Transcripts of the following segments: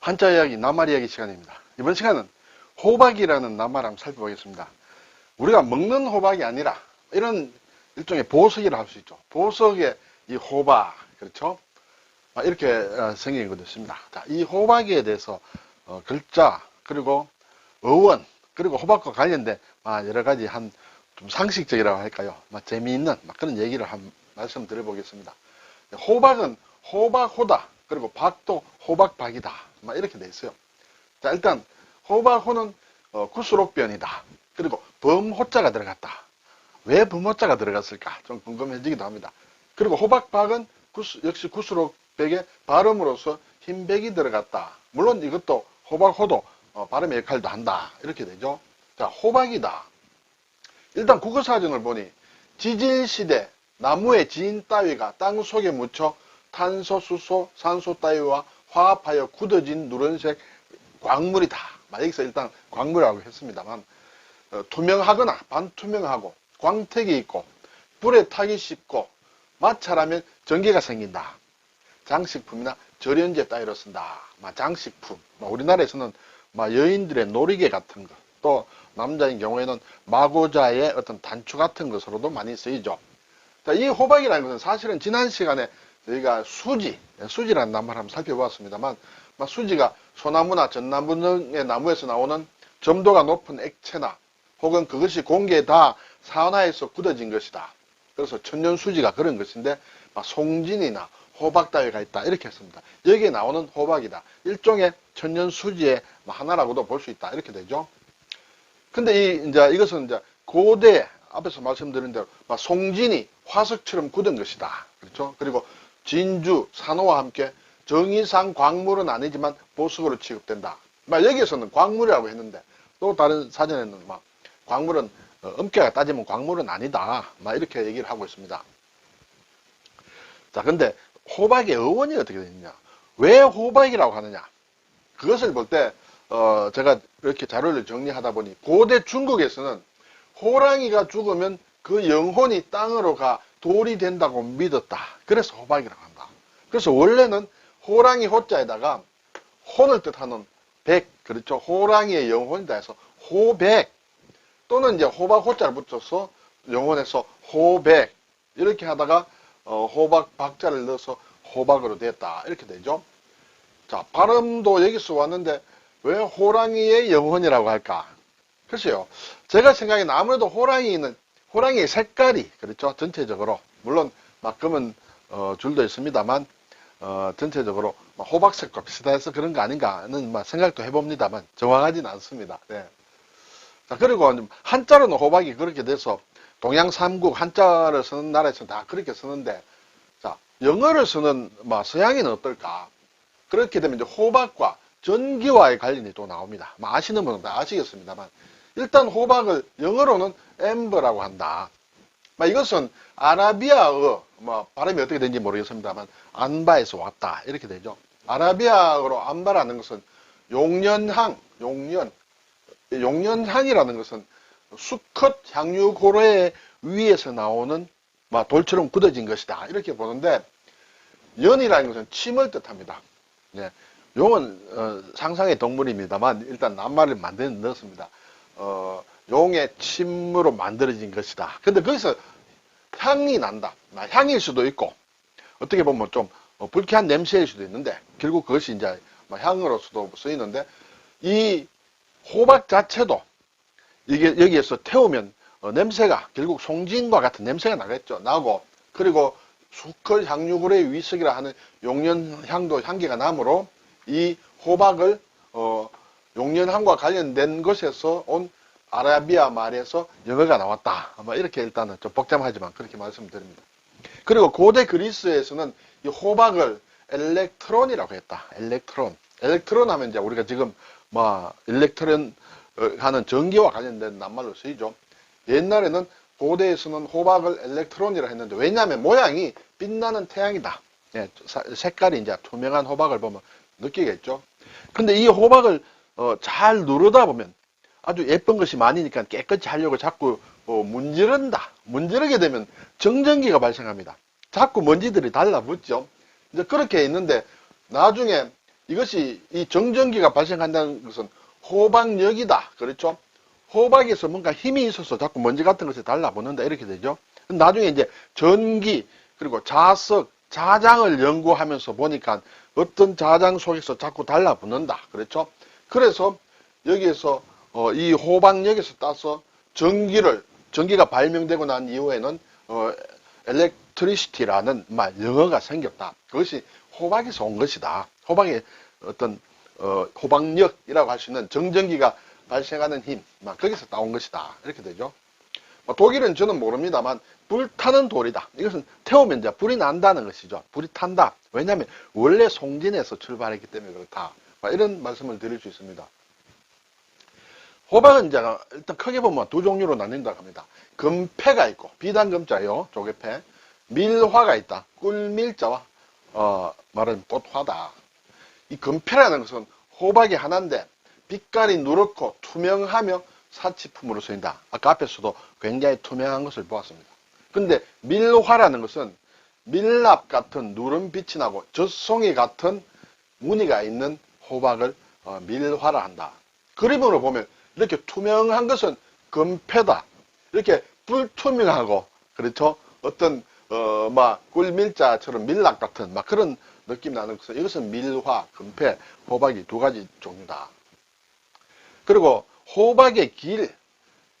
한자 이야기, 낱말 이야기 시간입니다. 이번 시간은 호박이라는 낱말 한번 살펴보겠습니다. 우리가 먹는 호박이 아니라 이런 일종의 보석이라 할 수 있죠. 보석의 이 호박, 그렇죠? 아, 이렇게 어, 생긴 것도 있습니다. 자, 이 호박에 대해서 어, 글자, 그리고 어원, 그리고 호박과 관련된 아, 여러 가지 한 좀 상식적이라고 할까요? 막 재미있는 막 그런 얘기를 한 말씀 드려보겠습니다. 호박은 호박호다. 그리고 박도 호박박이다. 막 이렇게 돼 있어요. 자, 일단 호박호는 어, 구수록변이다. 그리고 범호자가 들어갔다. 왜 범호자가 들어갔을까? 좀 궁금해지기도 합니다. 그리고 호박박은 구수, 역시 구수록백의 발음으로서 흰백이 들어갔다. 물론 이것도 호박호도 어, 발음의 역할도 한다. 이렇게 되죠. 자, 호박이다. 일단 국어사전을 보니 지질시대 나무의 진 따위가 땅 속에 묻혀 탄소, 수소, 산소 따위와 화합하여 굳어진 누런색 광물이다. 막 여기서 일단 광물이라고 했습니다만 어, 투명하거나 반투명하고 광택이 있고 불에 타기 쉽고 마찰하면 전기가 생긴다. 장식품이나 절연제 따위로 쓴다. 막 장식품. 막 우리나라에서는 막 여인들의 놀이개 같은 거. 또 남자인 경우에는 마고자의 어떤 단추 같은 것으로도 많이 쓰이죠. 자, 이 호박이라는 것은 사실은 지난 시간에 저희가 수지, 수지라는 나무를 한번 살펴보았습니다만, 막 수지가 소나무나 전나무 등의 나무에서 나오는 점도가 높은 액체나 혹은 그것이 공기에 다 산화해서 굳어진 것이다. 그래서 천년수지가 그런 것인데, 막 송진이나 호박 따위가 있다. 이렇게 했습니다. 여기에 나오는 호박이다. 일종의 천년수지의 하나라고도 볼 수 있다. 이렇게 되죠. 근데 이, 이제 이것은 이제 고대 앞에서 말씀드린 대로 막 송진이 화석처럼 굳은 것이다. 그렇죠? 그리고 진주, 산호와 함께 정의상 광물은 아니지만 보석으로 취급된다. 막 여기에서는 광물이라고 했는데 또 다른 사전에는 막 광물은 어, 엄격하게 따지면 광물은 아니다. 막 이렇게 얘기를 하고 있습니다. 자, 근데 호박의 어원이 어떻게 되느냐? 왜 호박이라고 하느냐? 그것을 볼 때, 어, 제가 이렇게 자료를 정리하다 보니 고대 중국에서는 호랑이가 죽으면 그 영혼이 땅으로 가 돌이 된다고 믿었다. 그래서 호박이라고 한다. 그래서 원래는 호랑이 호자에다가 혼을 뜻하는 백, 그렇죠. 호랑이의 영혼이다 해서 호백 또는 이제 호박 호자를 붙여서 영혼에서 호백 이렇게 하다가 어, 호박 박자를 넣어서 호박으로 됐다. 이렇게 되죠. 자, 발음도 여기서 왔는데 왜 호랑이의 영혼이라고 할까? 글쎄요. 제가 생각에는 아무래도 호랑이는 호랑이의 색깔이 그렇죠. 전체적으로 물론 막 검은 어, 줄도 있습니다만 어, 전체적으로 막 호박색과 비슷해서 그런 거 아닌가는 막 생각도 해봅니다만 정확하진 않습니다. 네. 자 그리고 한자로는 호박이 그렇게 돼서 동양 삼국 한자를 쓰는 나라에서는 다 그렇게 쓰는데 자 영어를 쓰는 막 서양인은 어떨까? 그렇게 되면 이제 호박과 전기와의 관련이 또 나옵니다. 뭐 아시는 분은 다 아시겠습니다만 일단 호박을 영어로는 엠버라고 한다. 뭐 이것은 아라비아어 뭐 발음이 어떻게 되는지 모르겠습니다만 안바에서 왔다 이렇게 되죠. 아라비아어로 안바라는 것은 용년향, 용년, 용년향이라는 것은 수컷 향유 고래 위에서 나오는 막 돌처럼 굳어진 것이다 이렇게 보는데 연이라는 것은 침을 뜻합니다. 예. 용은 어, 상상의 동물입니다만 일단 낱말을 만드는 넣었습니다. 어, 용의 침으로 만들어진 것이다. 근데 거기서 향이 난다. 향일 수도 있고 어떻게 보면 좀 어, 불쾌한 냄새일 수도 있는데 결국 그것이 이제 향으로서도 쓰이는데 이 호박 자체도 이게 여기에서 태우면 어, 냄새가 결국 송진과 같은 냄새가 나겠죠. 나고 그리고 수컬 향유굴의 위석이라 하는 용년향도 향기가 나므로 이 호박을 어, 용년함과 관련된 것에서 온 아라비아 말에서 영어가 나왔다. 아마 이렇게 일단은 좀 복잡하지만 그렇게 말씀드립니다. 그리고 고대 그리스에서는 이 호박을 엘렉트론이라고 했다. 엘렉트론. 엘렉트론 하면 이제 우리가 지금 뭐 일렉트론 어, 하는 전기와 관련된 낱말로 쓰이죠. 옛날에는 고대에서는 호박을 엘렉트론이라 했는데 왜냐하면 모양이 빛나는 태양이다. 예, 색깔이 이제 투명한 호박을 보면 느끼겠죠. 근데 이 호박을 어, 잘 누르다 보면 아주 예쁜 것이 많으니까 깨끗이 하려고 자꾸 어, 문지른다. 문지르게 되면 정전기가 발생합니다. 자꾸 먼지들이 달라붙죠. 이제 그렇게 있는데 나중에 이것이 이 정전기가 발생한다는 것은 호박력이다. 그렇죠? 호박에서 뭔가 힘이 있어서 자꾸 먼지 같은 것에 달라붙는다. 이렇게 되죠. 나중에 이제 전기, 그리고 자석, 자장을 연구하면서 보니까 어떤 자장 속에서 자꾸 달라붙는다. 그렇죠? 그래서 여기에서 어, 이 호박력에서 따서 전기를, 전기가 발명되고 난 이후에는 어, electricity라는 말, 영어가 생겼다. 그것이 호박에서 온 것이다. 호박의 어떤 어, 호박력이라고 할 수 있는 정전기가 발생하는 힘, 막 거기서 따온 것이다. 이렇게 되죠. 뭐 독일은 저는 모릅니다만 불타는 돌이다. 이것은 태우면 이제 불이 난다는 것이죠. 불이 탄다. 왜냐하면 원래 송진에서 출발했기 때문에 그렇다. 뭐 이런 말씀을 드릴 수 있습니다. 호박은 이제 일단 크게 보면 두 종류로 나뉜다고 합니다. 금패가 있고 비단금자요 조개패 밀화가 있다. 꿀밀자와 어, 말은 꽃화다. 이 금패라는 것은 호박이 하나인데 빛깔이 누렇고 투명하며 사치품으로 쓰인다. 아까 앞에서도 굉장히 투명한 것을 보았습니다. 근데 밀화라는 것은 밀랍 같은 누런 빛이 나고 젖송이 같은 무늬가 있는 호박을 어, 밀화라 한다. 그림으로 보면 이렇게 투명한 것은 금패다. 이렇게 불투명하고 그렇죠. 어떤 어 막 꿀밀자처럼 밀랍 같은 막 그런 느낌 나는 것은 이것은 밀화, 금패, 호박이 두 가지 종류다. 그리고 호박의 길,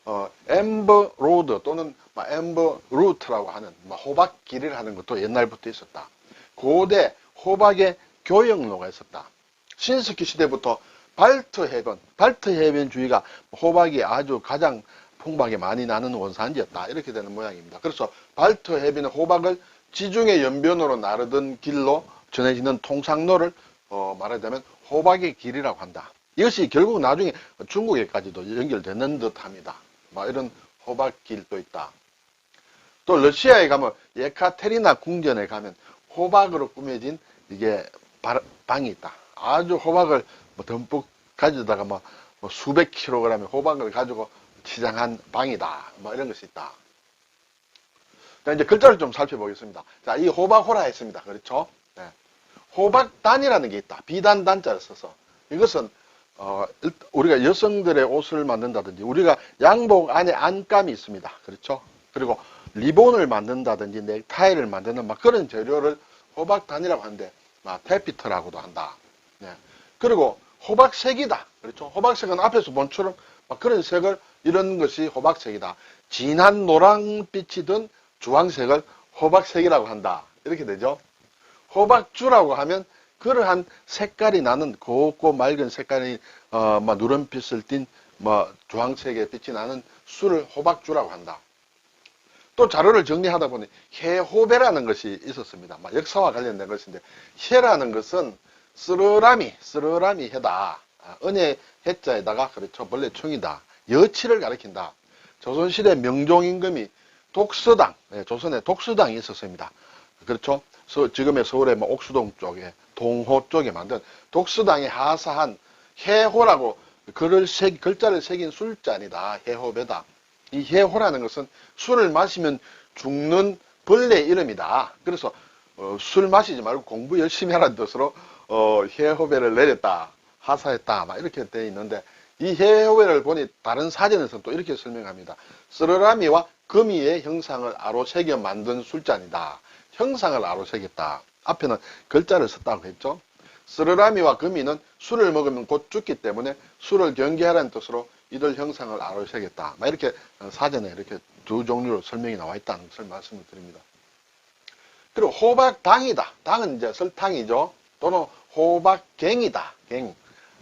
어, 엠버 로드 또는 막 엠버 루트라고 하는 막 호박 길을 하는 것도 옛날부터 있었다. 고대 호박의 교역로가 있었다. 신석기 시대부터 발트 해변, 발트 해변주의가 호박이 아주 가장 풍부하게 많이 나는 원산지였다. 이렇게 되는 모양입니다. 그래서 발트 해변의 호박을 지중해 연변으로 나르던 길로 전해지는 통상로를 어, 말하자면 호박의 길이라고 한다. 이것이 결국 나중에 중국에까지도 연결되는 듯 합니다. 뭐 이런 호박길도 있다. 또 러시아에 가면 예카테리나 궁전에 가면 호박으로 꾸며진 이게 바- 방이 있다. 아주 호박을 뭐 듬뿍 가져다가 뭐, 뭐 수백 킬로그램의 호박을 가지고 치장한 방이다. 뭐 이런 것이 있다. 자, 이제 글자를 좀 살펴보겠습니다. 자, 이 호박호라 했습니다. 그렇죠? 네. 호박단이라는 게 있다. 비단 단자를 써서. 이것은 어, 일- 우리가 여성들의 옷을 만든다든지 우리가 양복 안에 안감이 있습니다. 그렇죠? 그리고 리본을 만든다든지 넥타이를 만드는 막 그런 재료를 호박단이라고 하는데 막 테피트라고도 한다. 네. 그리고 호박색이다. 그렇죠? 호박색은 앞에서 본처럼 막 그런 색을 이런 것이 호박색이다. 진한 노란빛이 든 주황색을 호박색이라고 한다. 이렇게 되죠. 호박주라고 하면 그러한 색깔이 나는 곱고 맑은 색깔이 어, 뭐 누런빛을 띤 뭐 주황색의 빛이 나는 술을 호박주라고 한다. 또 자료를 정리하다 보니 해호배라는 것이 있었습니다. 막 역사와 관련된 것인데 해라는 것은 쓰르라미, 쓰르라미 해다. 아, 은혜 해자에다가 그렇죠. 벌레 총이다. 여치를 가리킨다. 조선시대 명종 임금이 독서당, 예, 조선에 독서당이 있었습니다. 그렇죠. 서- 지금의 서울의 뭐 옥수동 쪽에 동호 쪽에 만든 독서당이 하사한 해호라고 글을 새, 글자를 새긴 술잔이다. 해호배다. 이 해호라는 것은 술을 마시면 죽는 벌레 이름이다. 그래서 어, 술 마시지 말고 공부 열심히 하라는 뜻으로 어, 해호배를 내렸다. 하사했다. 막 이렇게 되어 있는데 이 해호배를 보니 다른 사전에서는 또 이렇게 설명합니다. 쓰르라미와 금이의 형상을 아로 새겨 만든 술잔이다. 형상을 아로 새겼다. 앞에는 글자를 썼다고 했죠. 쓰르라미와 금이는 술을 먹으면 곧 죽기 때문에 술을 경계하라는 뜻으로 이들 형상을 아로 새겼다. 막 이렇게 어, 사전에 이렇게 두 종류로 설명이 나와 있다는 것을 말씀을 드립니다. 그리고 호박당이다. 당은 이제 설탕이죠. 또는 호박갱이다. 갱.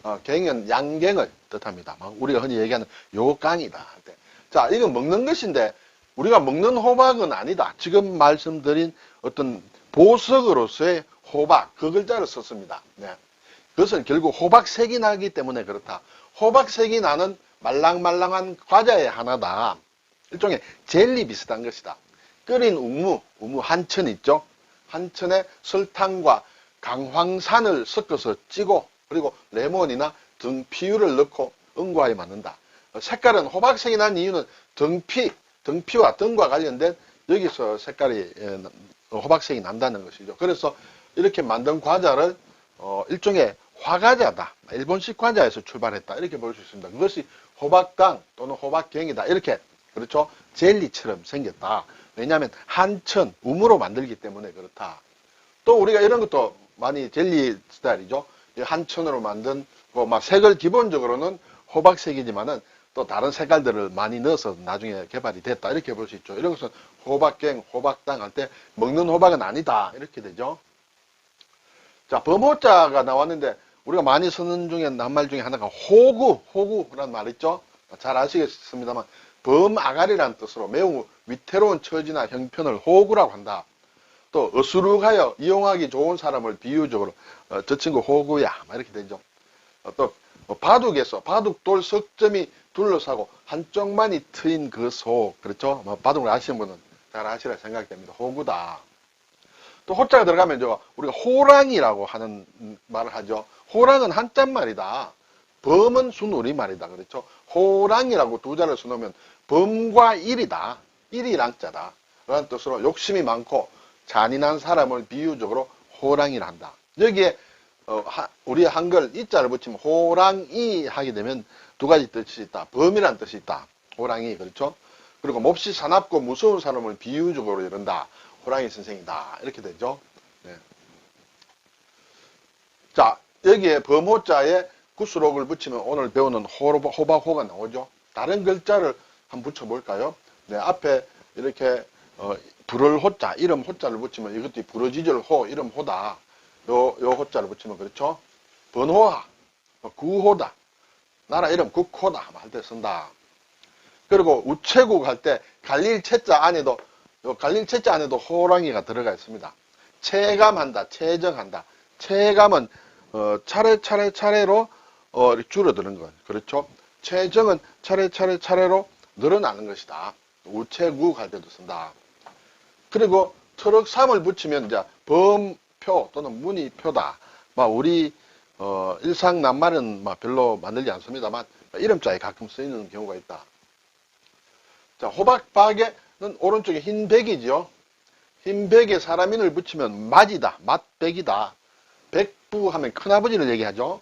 어, 갱은 양갱을 뜻합니다. 막 우리가 흔히 얘기하는 요강이다. 할 때. 자, 이건 먹는 것인데 우리가 먹는 호박은 아니다. 지금 말씀드린 어떤 보석으로서의 호박 그 글자를 썼습니다. 네. 그것은 결국 호박색이 나기 때문에 그렇다. 호박색이 나는 말랑말랑한 과자의 하나다. 일종의 젤리 비슷한 것이다. 끓인 우무, 우무 한 천 있죠? 한 천에 설탕과 강황산을 섞어서 찌고 그리고 레몬이나 등피유를 넣고 응과에 맞는다. 색깔은 호박색이 난 이유는 등피, 등피와 등과 관련된 여기서 색깔이 예, 호박색이 난다는 것이죠. 그래서 이렇게 만든 과자를 어, 일종의 화과자다. 일본식 과자에서 출발했다. 이렇게 볼 수 있습니다. 그것이 호박강 또는 호박경이다. 이렇게 그렇죠. 젤리처럼 생겼다. 왜냐하면 한천 우무로 만들기 때문에 그렇다. 또 우리가 이런 것도 많이 젤리 스타일이죠. 이 한천으로 만든 뭐막 색을 기본적으로는 호박색이지만은 또 다른 색깔들을 많이 넣어서 나중에 개발이 됐다 이렇게 볼 수 있죠. 이런 것은 호박갱, 호박당 할 때 먹는 호박은 아니다 이렇게 되죠. 자 범호자가 나왔는데 우리가 많이 쓰는 중에 낱말 중에 하나가 호구, 호구라는 말 있죠. 잘 아시겠습니다만 범아가리라는 뜻으로 매우 위태로운 처지나 형편을 호구라고 한다. 또 어수룩하여 이용하기 좋은 사람을 비유적으로 어, 저 친구 호구야 막 이렇게 되죠. 어, 또 어, 바둑에서 바둑돌 석점이 둘러싸고 한쪽만이 트인 그 소 그렇죠? 뭐 바둑을 아시는 분은 잘 아시라 생각됩니다. 호구다. 또 호자가 들어가면 저 우리가 호랑이라고 하는 말을 하죠. 호랑은 한자말이다. 범은 순우리 말이다. 그렇죠? 호랑이라고 두 자를 써놓으면 범과 일이다. 일이랑 자다. 라는 뜻으로 욕심이 많고 잔인한 사람을 비유적으로 호랑이라 한다. 여기에 어, 하- 우리 한글 이자를 붙이면 호랑이 하게 되면 두 가지 뜻이 있다. 범이라는 뜻이 있다. 호랑이 그렇죠? 그리고 몹시 사납고 무서운 사람을 비유적으로 이른다. 호랑이 선생이다. 이렇게 되죠. 네. 자 여기에 범호자에 구수록을 붙이면 오늘 배우는 호박호가 나오죠. 다른 글자를 한번 붙여볼까요? 네, 앞에 이렇게 어, 불을 호자, 이름 호자를 붙이면 이것도 부러지절 호, 이름 호다. 요, 요 호자를 붙이면 그렇죠? 번호하, 뭐 구호다. 나라 이름 국호다. 할 때 쓴다. 그리고 우체국 할 때 갈릴 채자 안에도 요 갈릴 채자 안에도 호랑이가 들어가 있습니다. 체감한다, 체정한다. 체감은 어, 차례 차례 차례로 어, 줄어드는 것. 그렇죠? 체정은 차례 차례 차례로 늘어나는 것이다. 우체국 할 때도 쓴다. 그리고 트럭 3을 붙이면 이제 범표 또는 문의표다. 막 우리 어, 일상 낱말은 막 별로 만들지 않습니다만 이름자에 가끔 쓰이는 경우가 있다. 자, 호박박에는 오른쪽에 흰 백이죠. 흰 백에 사람인을 붙이면 맞이다, 맛백이다. 백부 하면 큰아버지를 얘기하죠.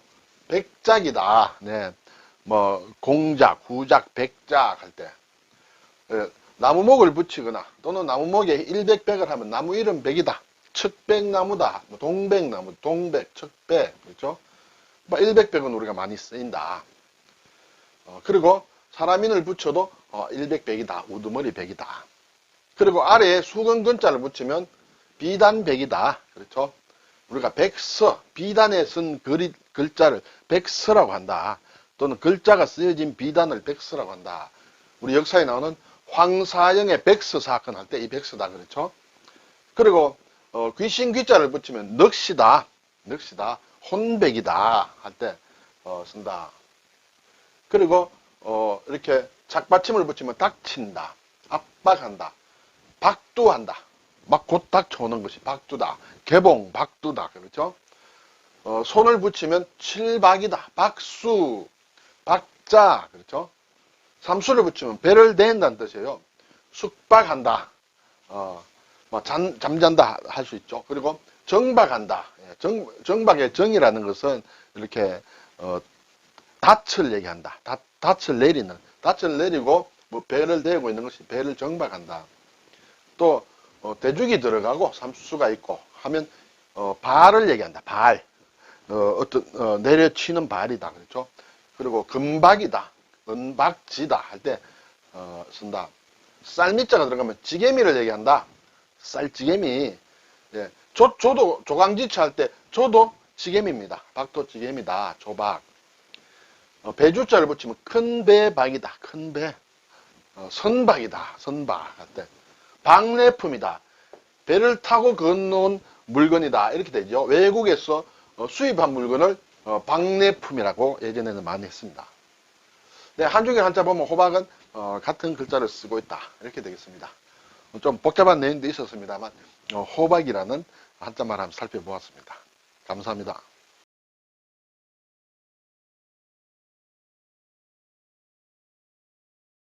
백작이다. 네. 뭐, 공작, 후작, 백작 할 때. 예, 나무목을 붙이거나 또는 나무목에 일백백을 하면 나무 이름 백이다. 척백나무다. 뭐 동백나무, 동백, 척백. 그렇죠? 뭐 일백백은 우리가 많이 쓰인다. 어, 그리고 사람인을 붙여도 어, 일백백이다. 우두머리 백이다. 그리고 아래에 수건 근자를 붙이면 비단 백이다. 그렇죠? 우리가 백서, 비단에 쓴 글이, 글자를 백서라고 한다. 또는 글자가 쓰여진 비단을 백서라고 한다. 우리 역사에 나오는 황사영의 백서 사건 할 때 이 백서다. 그렇죠? 그리고 어, 귀신 귀자를 붙이면 넋이다. 넋이다. 혼백이다. 할 때 어, 쓴다. 그리고 어, 이렇게 작받침을 붙이면 닥친다. 압박한다. 박두한다. 막 곧 닥쳐오는 것이 박두다. 개봉, 박두다. 그렇죠? 어, 손을 붙이면 칠박이다. 박수, 박자. 그렇죠? 삼수를 붙이면 배를 댄다는 뜻이에요. 숙박한다. 어, 뭐 잠, 잠잔다 할 수 있죠. 그리고 정박한다. 예, 정, 정박의 정이라는 것은 이렇게 어, 닻을 얘기한다. 닻, 닻을 내리는. 닻을 내리고 뭐 배를 대고 있는 것이 배를 정박한다. 또 어, 대죽이 들어가고 삼수가 있고 하면 어, 발을 얘기한다. 발. 어, 어떤 어, 내려치는 발이다. 그렇죠? 그리고 금박이다. 은박지다 할 때 어, 쓴다. 쌀미자가 들어가면 지게미를 얘기한다. 쌀지게미. 예. 조, 조도 조강지치 할때 조도 지게미입니다. 박도 지게미다. 조박. 어, 배주자를 붙이면 큰 배박이다. 큰 배. 어, 선박이다. 선박 할 때. 박내품이다. 배를 타고 건너온 물건이다. 이렇게 되죠. 외국에서 어, 수입한 물건을 어, 박내품이라고 예전에는 많이 했습니다. 네, 한중의 한자 보면 호박은 어, 같은 글자를 쓰고 있다. 이렇게 되겠습니다. 좀 복잡한 내용도 있었습니다만 어, 호박이라는 한자말 한번 살펴보았습니다. 감사합니다.